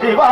சிவா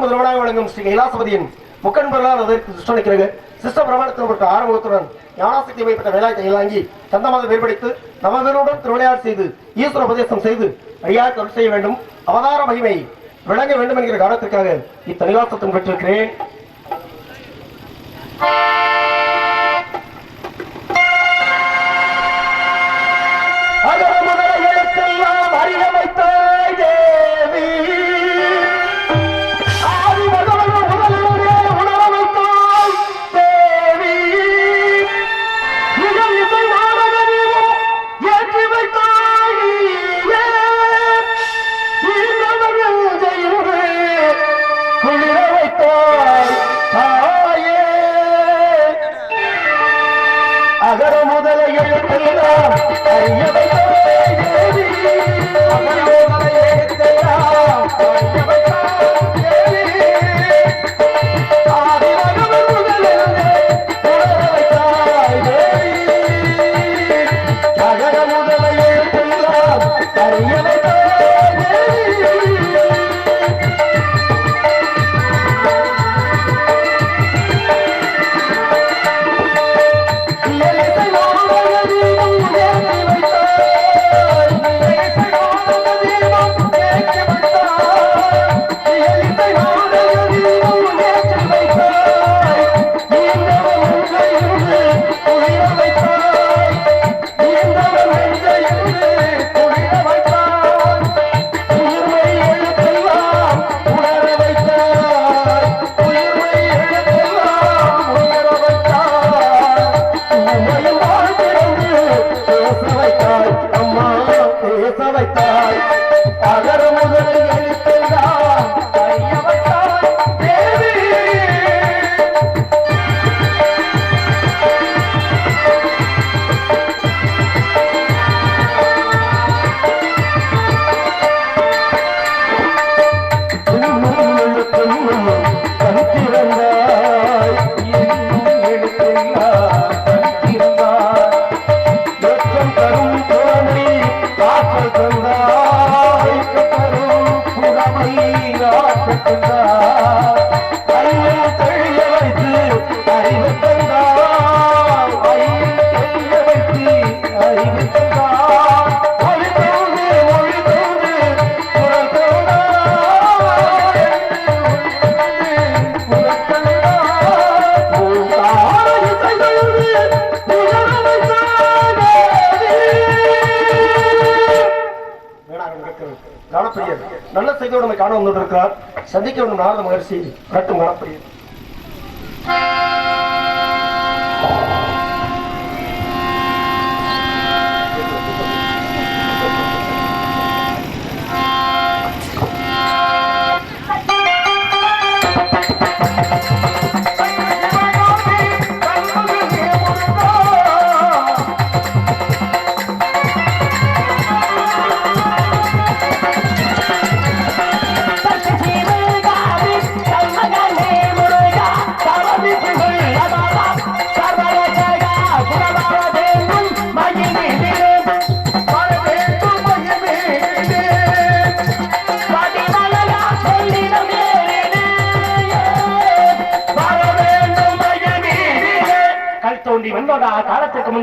முத்தரவுக்கு முதல்வனாக வழங்கும் ஸ்ரீ கைலாசபதியின் முக்கன் பிரலால் அதற்கு திருஷ்டனிக்கிறது சிஸ்ட பிரமாணத்திற்கு ஆரம்பத்துடன் ஞானாசக்தி வைப்பட்ட வேலாயத்தை இலாங்கி சந்தமாக வேறுபடுத்து நவவீருடன் திருவிளையாடு செய்து ஈஸ்வர உபதேசம் செய்து அடியார் தொழில் செய்ய வேண்டும். அவதார மகிமை விளங்க வேண்டும் என்கிற காரணத்திற்காக இத்தனிவாசத்தும் பெற்றிருக்கிறேன். எழுத்தெல்லாம் সবাই পাগল காண வந்து இருக்கிறார் சந்திக்க வேண்டும் நாரத மகர்ஷி கட்டும் கணப்பிரியர்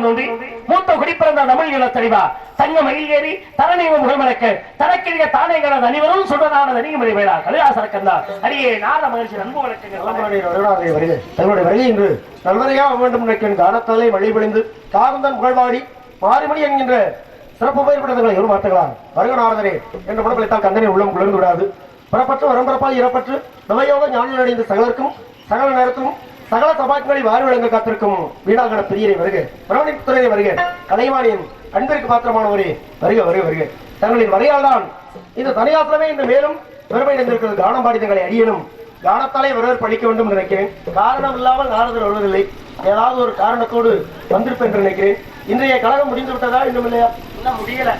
காலத்துக்கு முன்னோன்றி மூத்த குடிப்பிறந்த தமிழ் நில தெளிவா தங்க மயில் ஏறி தரணிவ முகமடக்கு தனக்கிரிய தானேங்கிறது அனைவரும் சுடனான தனியும் வேளா கலிதாசரக்கந்தா அரியே நாத மகிழ்ச்சி அன்பு வழக்குங்கள் வருகை தங்களுடைய வருகை என்று நல்வரையா வேண்டும் நினைக்கும் காலத்தாலே வழிபடிந்து காரந்தன் புகழ்வாடி மாரிமணி என்கின்ற சிறப்பு பெயர்படுத்தங்களை எவ்வளவு மாற்றுகளாம் வருகநாதரே என்ற படப்பளித்தால் கந்தனை உள்ளம் குளிர்ந்து விடாது புறப்பட்டு வரம்பரப்பால் இறப்பற்று நவயோக ஞானம் அடைந்த சகலருக்கும் சகல நேரத்திலும் சகல சபாக்களை வாரி வழங்க காத்திருக்கும் வீணாகன பிரியரை வருக. பிரவணிப் துறையை வருக. கலைவாணியின் அன்பிற்கு பாத்திரமானவரே வருக வருக வருக. தங்களின் வரையால் தான் இந்த தனியாசிரமே இன்று மேலும் பெருமை அடைந்திருக்கிறது கானம் பாடி தங்களை அடியனும் கானத்தாலே ஒருவர் படிக்க வேண்டும் நினைக்கிறேன். காரணம் இல்லாமல் நாரதர் வருவதில்லை. ஏதாவது ஒரு காரணத்தோடு வந்திருப்பேன் என்று நினைக்கிறேன். இன்றைய கழகம் முடிந்து விட்டதா இன்னும் இல்லையா? இன்னும் முடியல.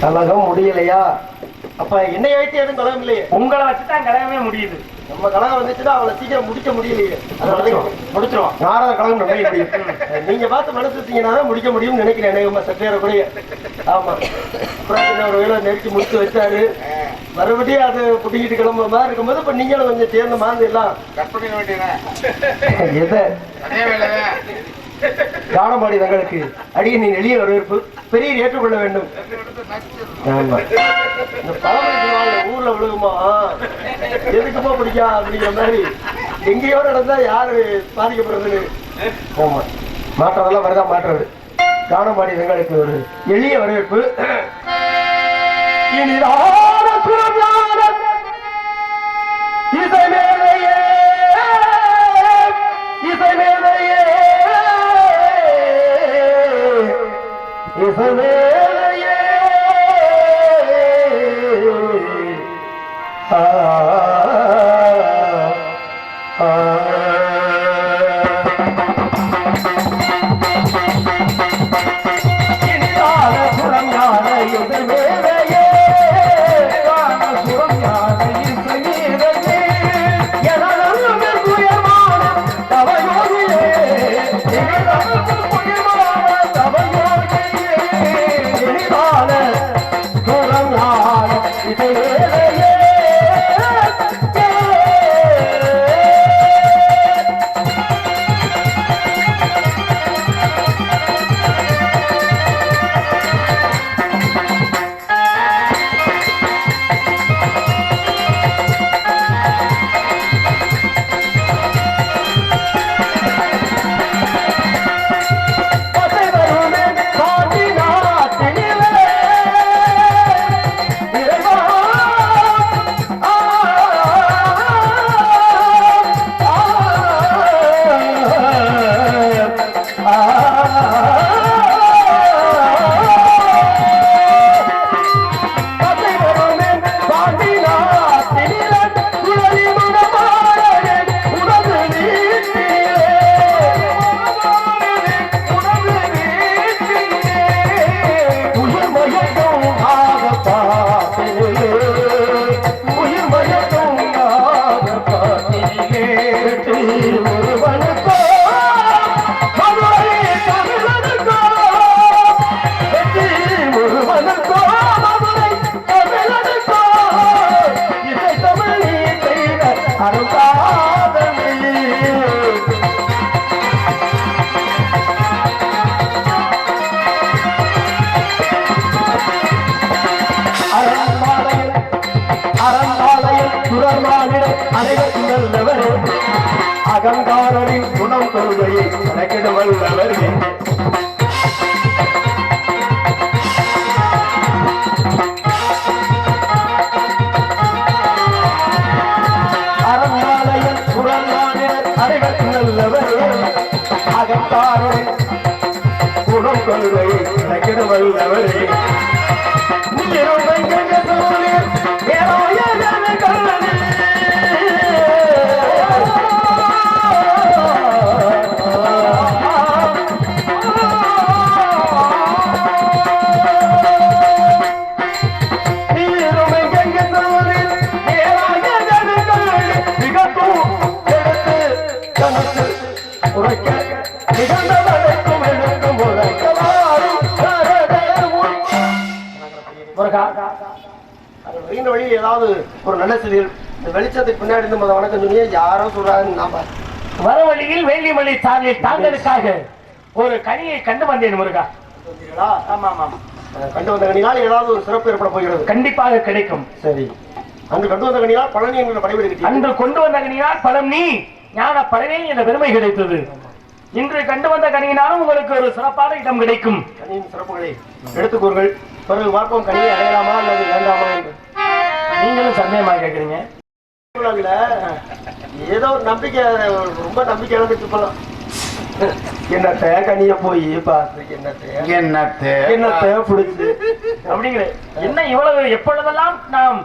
கழகம் முடியலையா? அப்ப என்னை வைத்து எதுவும் கழகம் இல்லையே? உங்களை வச்சுதான் கலையவே முடியுது. நம்ம கழகம் வந்துச்சுன்னா அவளை சீக்கிரம் முடிக்க முடியலையே. அதனால முடிச்சிருவோம். நாரத கழகம் நம்ம முடியும் நீங்க பார்த்து மனசு வச்சீங்கன்னா தான் முடிக்க முடியும்னு நினைக்கிறேன் எனக்கு சற்றேற கூட ஆமா. ஒரு வேலை நெருக்கி முடிச்சு வச்சாரு. மறுபடியும் அது புட்டிக்கிட்டு கிளம்புற மாதிரி இருக்கும்போது இப்ப நீங்களும் கொஞ்சம் சேர்ந்து மாந்து எல்லாம். கற்பனை வேண்டியதான் எதை? அதே வேலைதான் தங்களுக்கு அடியின் எளிய வரவேற்பு பெரிய ஏற்றுக்கொள்ள வேண்டும். ஆமா. இந்த பழமொழி ஊர்ல விழுகுமா? எதுக்குமா பிடிக்கா அப்படிங்கிற மாதிரி எங்கேயோ நடந்தா யாரு பாதிக்கப்படுறதுன்னு? ஆமா. மாற்றதெல்லாம் வருதா? மாற்றுறது காணமாடி தங்களுக்கு ஒரு எளிய வரவேற்பு. இசை மேலேயே. இசை மேலே இசை குணம் கொள்கையை கணக்கிட ஏதான உரைக்க முருகா அது வருகின்ற வழி ஏதாவது ஒரு நல்ல செய்திகள். இந்த வெளிச்சத்துக்கு பின்னாடி இருந்து வணக்கம் சொன்னீங்க. யாரோ சொல்றாங்கன்னு நாம வர வழியில் வேலிமலை சாலையில் தாங்களுக்காக ஒரு கனியை கண்டு வந்தேன் முருகா? ஆமா ஆமா கண்டு வந்த கணினால் ஏதாவது ஒரு சிறப்பு ஏற்பட போகிறது. கண்டிப்பாக கிடைக்கும். சரி. அன்று கண்டு வந்த கணினால் பழனி என்ற படைவீடு கட்டி அன்று கொண்டு வந்த கனியினால் பலம் நீ ஞான பழனி என்ற பெருமை கிடைத்தது. இன்று கண்டு வந்த கனியினாலும் உங்களுக்கு ஒரு சிறப்பான இடம் கிடைக்கும். கனியின் சிறப்புகளை எடுத்துக்கூறுங்கள் பிறகு பார்ப்போம் கனியை அடையலாமா அல்லது வேண்டாமா என்று? நீங்களும் சந்தேகமா கேக்குறீங்க திருவிழாவில ஏதோ ஒரு நம்பிக்கை ரொம்ப நம்பிக்கை இழந்துட்டு போலாம் என்னத்த கனிய போய் பார்த்து என்னத்த? என்னத்தே? என்னத்த பிடிச்சு? அப்படிங்கிற என்ன இவ்வளவு எப்பொழுதெல்லாம் நாம்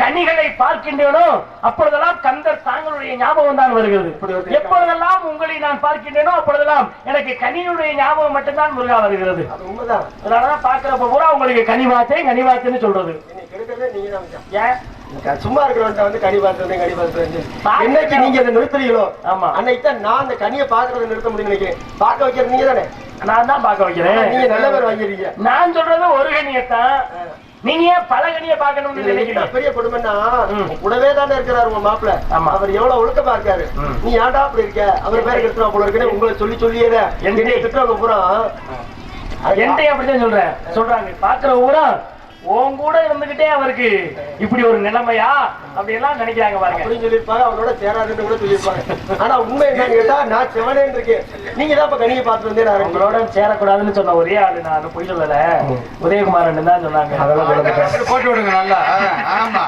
கனிகளை பார்க்கின்றேனோ அப்பொழுதெல்லாம் கந்தர் தாங்களுடைய ஞாபகம் தான் வருகிறது. எப்பொழுதெல்லாம் உங்களை நான் பார்க்கின்றேனோ அப்பொழுதெல்லாம் எனக்கு கனியுடைய ஞாபகம் மட்டும்தான் முருகா வருகிறது. அதனாலதான் பாக்குறப்ப பூரா உங்களுக்கு கனி வாத்தே கனி வாத்தேன்னு சொல்றது. சும்மா இருக்கிறவன்ட்ட வந்து கனி பார்த்து கனி பார்த்து பாக்க என்னைக்கு நீங்க அதை நிறுத்துறீங்களோ? ஆமா. அன்னைக்கு தான் நான் அந்த கனியை பாக்குறத நிறுத்த முடியும் நினைக்கிறேன். பார்க்க வைக்கிறது நீங்க தானே நான் தான் பார்க்க வைக்கிறேன். நீங்க நல்ல பேர் வாங்கிருக்கீங்க நான் சொல்றது ஒரு கனியத்தான். நீங்க ஏன் பல கனியை பார்க்கணும்னு இதுல என்ன நினைக்கிறீங்க பெரிய கொடுமைன்னா கூடவே தானே இருக்கிறாரு உங்க மாப்பிள்ள ஆமா. அவர் எவ்வளவு ஒழுக்கமா இருக்காரு. ம். நீ ஏன்டா அப்படி இருக்க? அவர் பேரை கெடுத்துவா போல இருக்குன்னு உங்களை சொல்லி சொல்லியே என்னைய திட்டுறவங்க பூரா. என்கிட்ட அப்படிதான் சொல்றேன். சொல்றாங்க. பாக்குற ஊரா? உன் கூட இருந்துகிட்டே அவருக்கு இப்படி ஒரு நிலைமையா? அப்படி எல்லாம் நினைக்கிறாங்க பாருங்க. அப்படின்னு சொல்லியிருப்பாங்க அவனோட சேராதுன்னு கூட சொல்லியிருப்பாங்க. ஆனா உண்மை என்னன்னு கேட்டா நான் செவனேன்னு இருக்கேன். நீங்க தான் இப்ப கனியை பார்த்து வந்தே நான் உங்களோட சேரக்கூடாதுன்னு சொன்ன ஒரே ஆளு நான். பொய் சொல்லல. உதயகுமாரன் தான் சொன்னாங்க. அதெல்லாம். போட்டு விடுங்க நல்லா. ஆமா.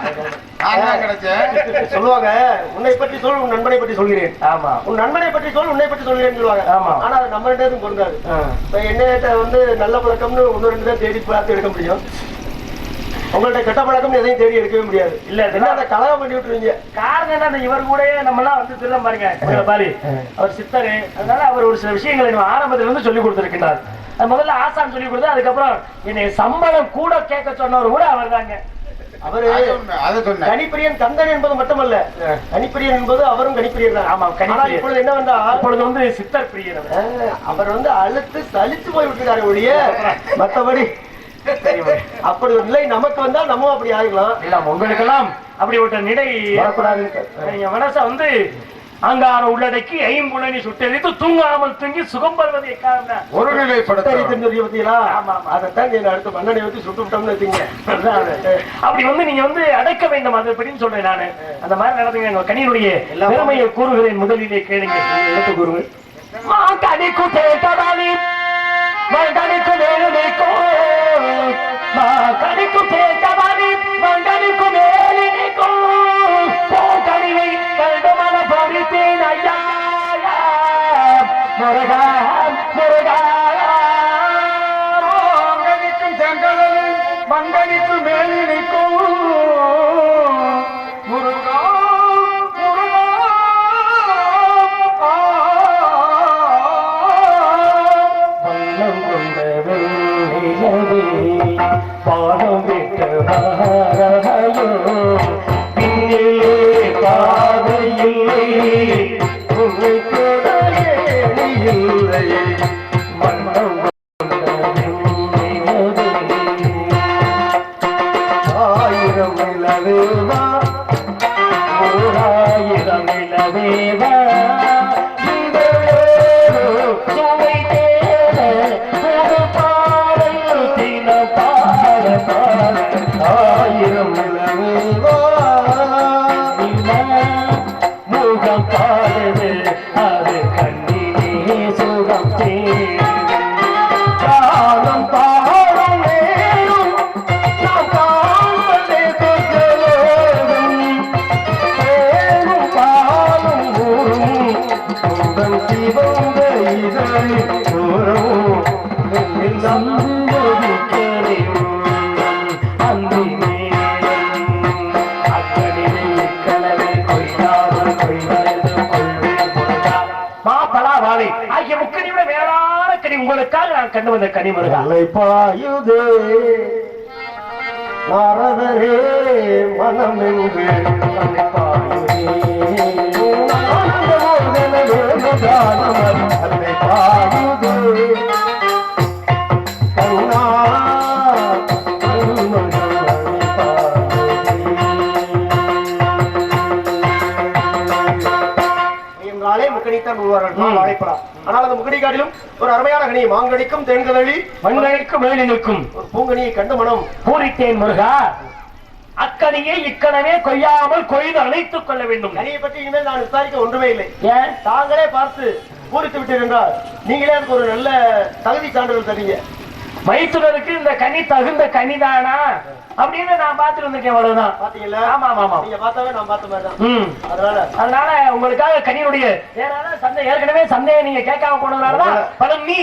சொல்லுவாங்க உன்னை பற்றி சொல் உன் நண்பனை பற்றி சொல்கிறேன். ஆமா. உன் நண்பனை பற்றி சொல் உன்னை பற்றி சொல்கிறேன் சொல்லுவாங்க. ஆமா. ஆனா அது நம்ம ரெண்டு பேரும் ஆ. இப்ப என்ன வந்து நல்ல பழக்கம்னு ஒன்னு ரெண்டு தான் தேடி பார்த்து எடுக்க முடியும். உங்கள்ட்ட கெட்ட பழக்கம் எதையும் தேடி எடுக்கவே முடியாது. இல்ல, என்ன அதை கலகம் பண்ணி விட்டுருவீங்க காரணம் என்ன அந்த இவர் கூட நம்ம எல்லாம் வந்து திரும்ப பாருங்க பாரு அவர் சித்தரு. அதனால அவர் ஒரு சில விஷயங்களை ஆரம்பத்துல இருந்து சொல்லி கொடுத்திருக்கிறார். அது முதல்ல ஆசான் சொல்லி கொடுத்து அதுக்கப்புறம் என்னை சம்பளம் கூட கேட்க சொன்னவர் கூட அவர் தாங்க அவரு கணிப்பிரியன் கந்தன் என்பது மட்டுமல்ல. கணிப்பிரியன் என்பது அவரும் கணிப்பிரியர் தான். ஆமா, கணிப்பிரியர். இப்பொழுது என்னவென்றா அப்பொழுது வந்து சித்தர் பிரியர் அவர். வந்து அழுத்து சலித்து போய் விட்டுருக்காரு ஒழிய மத்தபடி அப்படி ஒரு நிலை நமக்கு வந்தா நம்ம அப்படி ஆகிக்கலாம். இல்ல உங்களுக்கெல்லாம் அப்படி ஒரு நிலை நீங்க மனச வந்து அங்கார உள்ளடக்கி ஐம்புலனி சுட்டெரித்து தூங்காமல் தூங்கி சுகம் பெறுவதை காரணம் ஒரு நிலைப்படுத்த தெரிஞ்சு பத்தியா ஆமா, ஆமா. அதைத்தான் நீங்க அடுத்த மண்ணனை வச்சு சுட்டு விட்டோம்னு வச்சுங்க அப்படி வந்து நீங்க வந்து அடக்க வேண்டும் அது எப்படின்னு சொல்றேன் நானு. அந்த மாதிரி நடந்துங்க. எங்க கனியினுடைய பெருமையை கூறுகிறேன். முதலிலே கேளுங்க. எடுத்து கூறுங்க. மாங்கனிக்கு தேட்டவாளி மாங்கனிக்கு வேலுனிக்கோ మా కడుకు పేదవాడి রে உங்களுக்காக நான் கண்டு வந்த கனி முருகா அலை பாயுதே நாரதரே மனமெங்கு பாயுதே முக்கணித்தான் உருவார்கள் வாழைப்படா ஆனால் அந்த முக்கணி காட்டிலும் ஒரு அருமையான கனி மாங்கனிக்கும் தென்கதழி மண்களுக்கு மேலி நிற்கும். ஒரு பூங்கனியை கண்டு மனம். பூரித்தேன் முருகா. அக்கனியை இக்கணமே கொய்யாமல் கொய்து அழைத்துக் கொள்ள வேண்டும். கனியை பற்றி இனிமேல் நான் விசாரிக்க ஒன்றுமே இல்லை. ஏன் தாங்களே பார்த்து பூரித்து விட்டீர் என்றால் நீங்களே அதுக்கு ஒரு நல்ல தகுதி சான்றிதழ் தரீங்க. மைத்துனருக்கு இந்த கனி தகுந்த கனிதானா? அப்படின்னு நான் பார்த்துட்டு வந்திருக்கேன் அவ்வளவுதான். பாத்தீங்களா? ஆமா ஆமா ஆமா. நீங்க பார்த்தாவே நான் பார்த்த மாதிரி தான் ம். அதனால அதனால உங்களுக்காக கனியுடைய ஏதாவது சந்தேகம் ஏற்கனவே சந்தேகம் நீங்க கேட்காம போனதுனாலதான் பலம் நீ.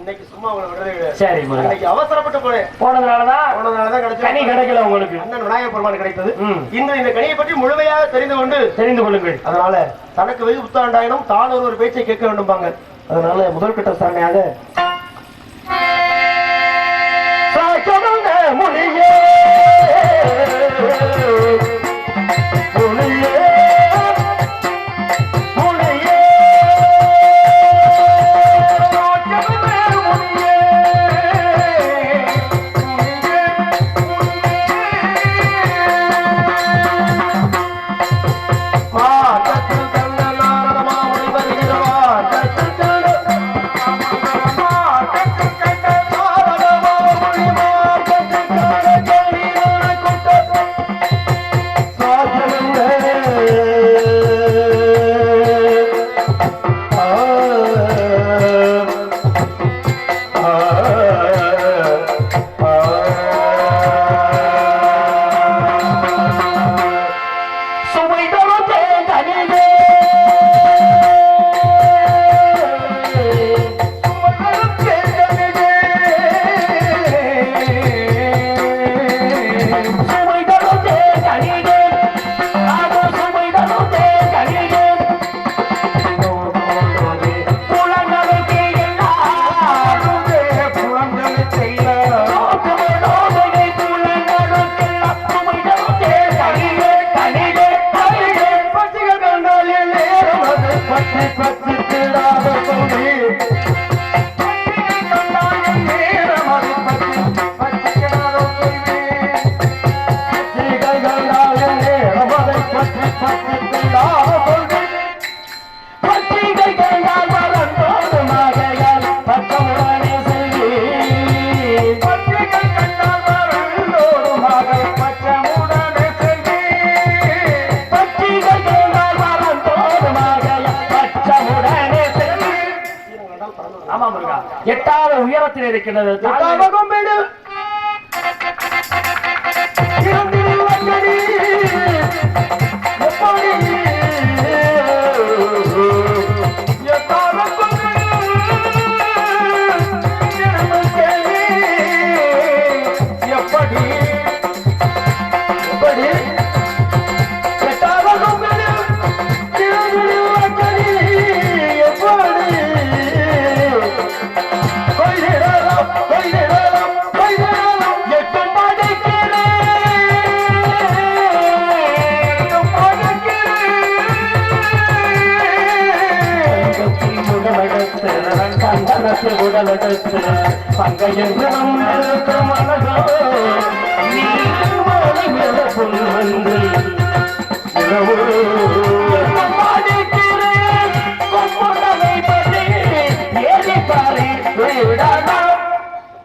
இன்னைக்கு சும்மா உங்களை கிடையாது. சரி இன்னைக்கு அவசரப்பட்டு போனேன். போனதுனாலதான் போனதுனாலதான் கனி கிடைச்சது கிடைக்கல உங்களுக்கு. அண்ணன் விநாயகர் பெருமான் கிடைத்தது. இன்று இந்த கனியை பற்றி முழுமையாக தெரிந்து கொண்டு தெரிந்து கொள்ளுங்கள். அதனால தனக்கு வெகு புத்தாண்டாயினும் தான் ஒரு பேச்சை கேட்க வேண்டும்பாங்க. அதனால முதல் கட்ட சாரணையாக எட்டாவது உயரத்தில் இருக்கிறது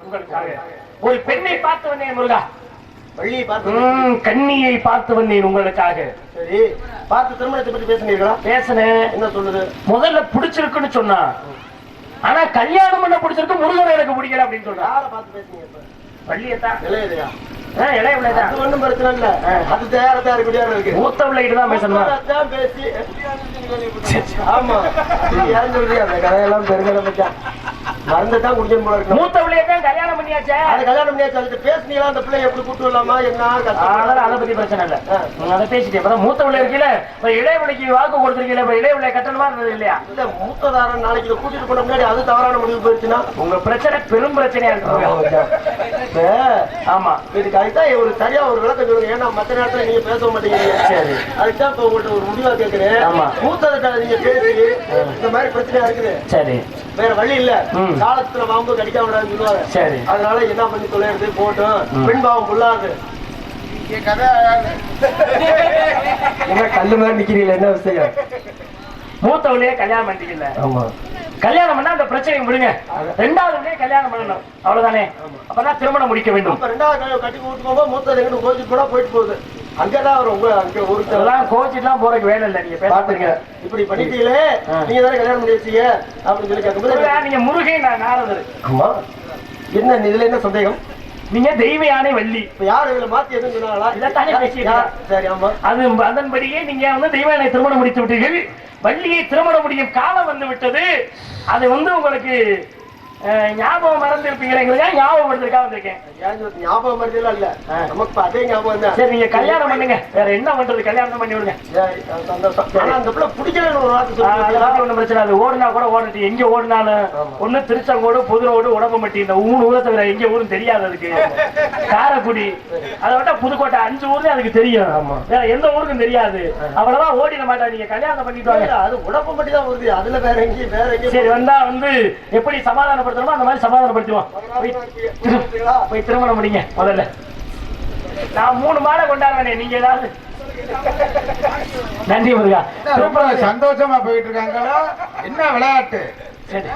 உங்களுக்காக. ஒரு பெண்ணை பார்த்து வந்தேன் முருகா. கன்னியை பார்த்து வந்தேன். உங்களுக்காக. சரி. பார்த்து திருமணத்தை பற்றி பேசுனீர்களா? பேசினேன். என்ன சொல்லுது? முதல்ல பிடிச்சிருக்குன்னு சொன்னா ஆனா கல்யாணம் பண்ண பிடிச்சிருக்கு முருகன் எனக்கு பிடிக்கல அப்படின்னு சொல்றான் வள்ளியத்தான் இளையதையா? ஒண்ணும் பிரச்சனை இல்ல. அது தயார தயார் குடியார இருக்கு. மூத்த பிள்ளைகிட்ட தான் பேசணுமா? பேசி ஆமா. அந்த கதையெல்லாம் பெருங்கட மச்சான் மருந்து தான் குடிக்கணும் போல இருக்கு. மூத்த பிள்ளையத்தான் கல்யாணம் பண்ணியாச்சே? அது கல்யாணம் பண்ணியாச்சு அதுக்கு பேசுனீங்களா? அந்த பிள்ளை எப்படி கூட்டு வரலாமா? என்ன அதனால கஷ்டம் அதை பத்தி பிரச்சனை இல்ல. அதை பேசிட்டே இப்ப மூத்த பிள்ளை இருக்கீல இப்ப இளைய பிள்ளைக்கு வாக்கு கொடுத்துருக்கீல இப்ப பிள்ளை கட்டணமா இருந்தது இல்லையா? இல்ல மூத்ததாரன் நாளைக்கு இதை கூட்டிட்டு போன முன்னாடி அது தவறான முடிவு போயிடுச்சுன்னா? உங்க பிரச்சனை பெரும் பிரச்சனையா இருக்கு. ஆமா இதுக்கு அதுதான் ஒரு சரியா ஒரு விளக்கம் சொல்லுங்க. ஏன்னா மத்த நேரத்துல நீங்க பேச மாட்டேங்கிறீங்க. சரி. அதுதான் இப்ப உங்கள்ட்ட ஒரு முடிவா கேக்குறேன். ஆமா. மூத்ததிட்ட நீங்க பேசி இந்த மாதிரி பிரச்சனையா இருக்குது. சரி. வேற வழி இல்ல. காலத்துல பாம்பு கடிக்க விடாதுன்னு சரி. அதனால என்ன பண்ணி தொலைறது போட்டும். பெண் பாவம் புள்ளாது இங்க கதை என்ன கல்லு மாதிரி நிக்கிறீங்களா என்ன விஷயம்? மூத்த பிள்ளைய கல்யாணம் பண்ணிக்கல. ஆமா. கல்யாணம் பண்ணா அந்த பிரச்சனையை விடுங்க. ரெண்டாவது கல்யாணம் பண்ணணும். அவ்வளவுதானே? அப்பதான் திருமணம் முடிக்க வேண்டும். அப்ப ரெண்டாவது கட்டி கூட்டு போகும்போது மூத்தது போயிட்டு போகுது. அங்கதான் அவர் உங்க அங்க ஒருத்தர் கோச்சிட்டுலாம் போறதுக்கு வேலை இல்லை. நீங்க பாத்துங்க பேசுறீங்க இப்படி பண்ணிட்டீங்களே. நீங்க தானே கல்யாணம் பண்ணி வச்சீங்க அப்படின்னு சொல்லி கேட்கும்போது நீங்க முருகன் நான் நாரதர். ஆமா. என்ன இதுல என்ன சந்தேகம்? நீங்க தெய்வ யானை வள்ளி. இப்ப யாரு இதுல மாத்தி எதுவும் சொன்னாங்களா? இதைத்தானே பேசிட்டு யார்? சரி ஆமா. அது அதன்படியே நீங்க வந்து தெய்வ யானை திருமணம் முடித்து விட்டீர்கள். வள்ளியை திருமணம் முடியும் காலம் வந்து விட்டது. அது வந்து உங்களுக்கு ஞாபகம் மறந்துருப்பீங்களா ஞாபகம் எடுத்திருக்கா வந்திருக்கேன்? ஞாபகம் மருந்தெல்லாம் இல்ல. நமக்கு அதே ஞாபகம் தான் சரி நீங்க கல்யாணம் பண்ணுங்க. வேற என்ன பண்றது? கல்யாணம் பண்ணி விடுங்க. சரி, அந்த பிள்ளை பிடிக்கலன்னு ஒரு வார்த்தை ஆஹ், அதை சொல்லி பத்தி ஒண்ணும் பிரச்சனை. அது ஓடுனா கூட ஓடட்டு எங்க ஓடினாலும். ஒண்ணு திருச்செங்கோடு புதுரோடு உடம்பம்பட்டி இந்த மூணு ஊரை தவிர எங்க ஊரும் தெரியாது அதுக்கு. காரைக்குடி. அதை விட்டா புதுக்கோட்டை. அஞ்சு ஊர்ல அதுக்கு தெரியும். ஆமா. வேற எந்த ஊருக்கும் தெரியாது. அவ்வளவுதான் ஓடிட மாட்டா. நீங்க கல்யாணம் பண்ணிட்டு வாங்க. அது உடம்பு மட்டும் தான் வருது. அதுல வேற எங்கேயும் வேற சரி எங்கேயும் வந்தா வந்து எப்படி சமாதானப்படுத்தணுமோ அந்த மாதிரி சமாதானப்படுத்துவோம் போய் திரு- போய் திருமணம் முடிங்க முதல்ல. நான் மூணு மாலை கொண்டாடுவேனே நீங்க ஏதாவது. நன்றி முருகா. சந்தோஷமா போயிட்டு இருக்காங்களா என்ன விளையாட்டு? சரி.